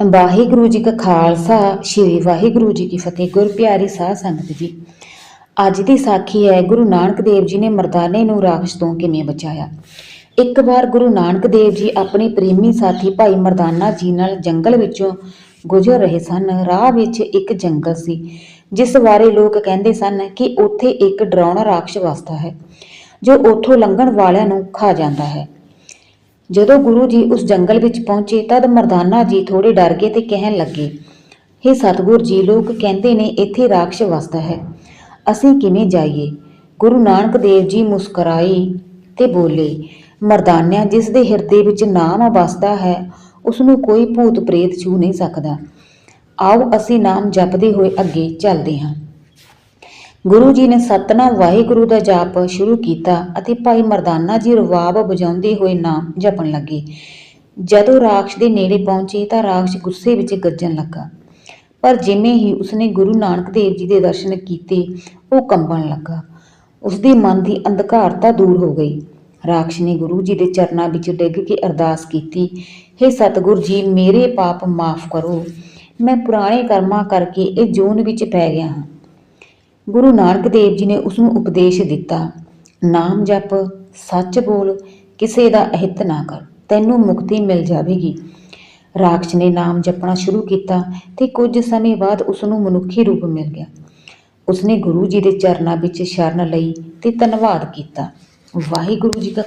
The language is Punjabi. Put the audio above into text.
ਵਾਹਿਗੁਰੂ ਜੀ ਕਾ ਖਾਲਸਾ, ਸ੍ਰੀ ਵਾਹਿਗੁਰੂ ਜੀ ਕੀ ਫਤਿਹ। ਗੁਰ ਪਿਆਰੀ ਸਾਧ ਸੰਗਤ ਜੀ, ਅੱਜ ਦੀ ਸਾਖੀ ਹੈ ਗੁਰੂ ਨਾਨਕ ਦੇਵ ਜੀ ਨੇ ਮਰਦਾਨੇ ਨੂੰ ਰਾਖਸ਼ ਤੋਂ ਕਿਵੇਂ ਬਚਾਇਆ? ਇੱਕ ਵਾਰ ਗੁਰੂ ਨਾਨਕ ਦੇਵ ਜੀ ਆਪਣੇ ਪ੍ਰੇਮੀ ਸਾਥੀ ਭਾਈ ਮਰਦਾਨਾ ਜੀ ਨਾਲ ਜੰਗਲ ਵਿੱਚੋਂ ਗੁਜ਼ਰ ਰਹੇ ਸਨ। ਰਾਹ ਵਿੱਚ ਇੱਕ ਜੰਗਲ ਸੀ, ਜਿਸ ਬਾਰੇ ਲੋਕ ਕਹਿੰਦੇ ਸਨ ਕਿ ਉੱਥੇ ਇੱਕ ਡਰਾਉਣਾ ਰਾਖਸ਼ ਵਸਦਾ ਹੈ, ਜੋ ਉੱਥੋਂ ਲੰਘਣ ਵਾਲਿਆਂ ਨੂੰ ਖਾ ਜਾਂਦਾ ਹੈ। ਜਦੋਂ ਗੁਰੂ ਜੀ ਉਸ ਜੰਗਲ ਵਿੱਚ ਪਹੁੰਚੇ, ਤਦ ਮਰਦਾਨਾ ਜੀ ਥੋੜੇ ਡਰ ਗਏ ਤੇ ਕਹਿਣ ਲੱਗੇ, ਹੇ ਸਤਿਗੁਰ ਜੀ, ਲੋਕ ਕਹਿੰਦੇ ਨੇ ਇੱਥੇ ਰਾਖਸ਼ ਵਸਦਾ ਹੈ। ਅਸੀਂ ਕਿਵੇਂ ਜਾਈਏ? ਗੁਰੂ ਨਾਨਕ ਦੇਵ ਜੀ ਮੁਸਕਰਾਏ ਤੇ ਬੋਲੇ, ਮਰਦਾਨਿਆ, ਜਿਸ ਦੇ ਹਿਰਦੇ ਵਿੱਚ ਨਾਮ ਵਸਦਾ ਹੈ ਉਸ ਨੂੰ ਕੋਈ ਭੂਤ ਪ੍ਰੇਤ ਛੂ ਨਹੀਂ ਸਕਦਾ। ਆਓ, ਅਸੀਂ ਨਾਮ ਜਪਦੇ ਹੋਏ ਅੱਗੇ ਚੱਲਦੇ ਹਾਂ। ਗੁਰੂ ਜੀ ਨੇ ਸਤਨਾਮ ਵਾਹਿਗੁਰੂ ਦਾ ਜਾਪ ਸ਼ੁਰੂ ਕੀਤਾ ਅਤੇ ਭਾਈ ਮਰਦਾਨਾ ਜੀ ਰਵਾਬ ਵਜਾਉਂਦੇ ਹੋਏ ਨਾਮ ਜਪਣ ਲੱਗੇ। ਜਦੋਂ ਰਾਖਸ਼ ਦੇ ਨੇੜੇ ਪਹੁੰਚੇ ਤਾਂ ਰਾਖਸ਼ ਗੁੱਸੇ ਵਿੱਚ ਗੱਜਣ ਲੱਗਾ। ਪਰ ਜਿਵੇਂ ਹੀ ਉਸਨੇ ਗੁਰੂ ਨਾਨਕ ਦੇਵ ਜੀ ਦੇ ਦਰਸ਼ਨ ਕੀਤੇ, ਉਹ ਕੰਬਣ ਲੱਗਾ। ਉਸਦੇ ਮਨ ਦੀ ਅੰਧਕਾਰਤਾ ਦੂਰ ਹੋ ਗਈ। ਰਾਖਸ਼ ਨੇ ਗੁਰੂ ਜੀ ਦੇ ਚਰਨਾਂ ਵਿੱਚ ਡਿੱਗ ਕੇ ਅਰਦਾਸ ਕੀਤੀ हे ਸਤਿਗੁਰ ਜੀ, ਮੇਰੇ ਪਾਪ ਮਾਫ ਕਰੋ। ਮੈਂ ਪੁਰਾਣੇ ਕਰਮਾਂ ਕਰਕੇ ਇਹ ਜੂਨ ਵਿੱਚ ਪੈ ਗਿਆ ਹਾਂ। ਗੁਰੂ ਨਾਨਕ ਦੇਵ ਜੀ ਨੇ ਉਸ ਨੂੰ ਉਪਦੇਸ਼ ਦਿੱਤਾ, ਨਾਮ ਜਪ, ਸੱਚ ਬੋਲ, ਕਿਸੇ ਦਾ ਅਹਿਤ ਨਾ ਕਰ, ਤੈਨੂੰ ਮੁਕਤੀ ਮਿਲ ਜਾਵੇਗੀ। ਰਾਖਸ਼ ਨੇ ਨਾਮ ਜਪਣਾ ਸ਼ੁਰੂ ਕੀਤਾ ਤੇ ਕੁਝ ਸਮੇਂ ਬਾਅਦ ਉਸ ਨੂੰ ਮਨੁੱਖੀ ਰੂਪ ਮਿਲ ਗਿਆ। ਉਸਨੇ ਗੁਰੂ ਜੀ ਦੇ ਚਰਨਾਂ ਵਿੱਚ ਸ਼ਰਨ ਲਈ ਤੇ ਧੰਨਵਾਦ ਕੀਤਾ। ਵਾਹਿਗੁਰੂ ਜੀ ਦਾ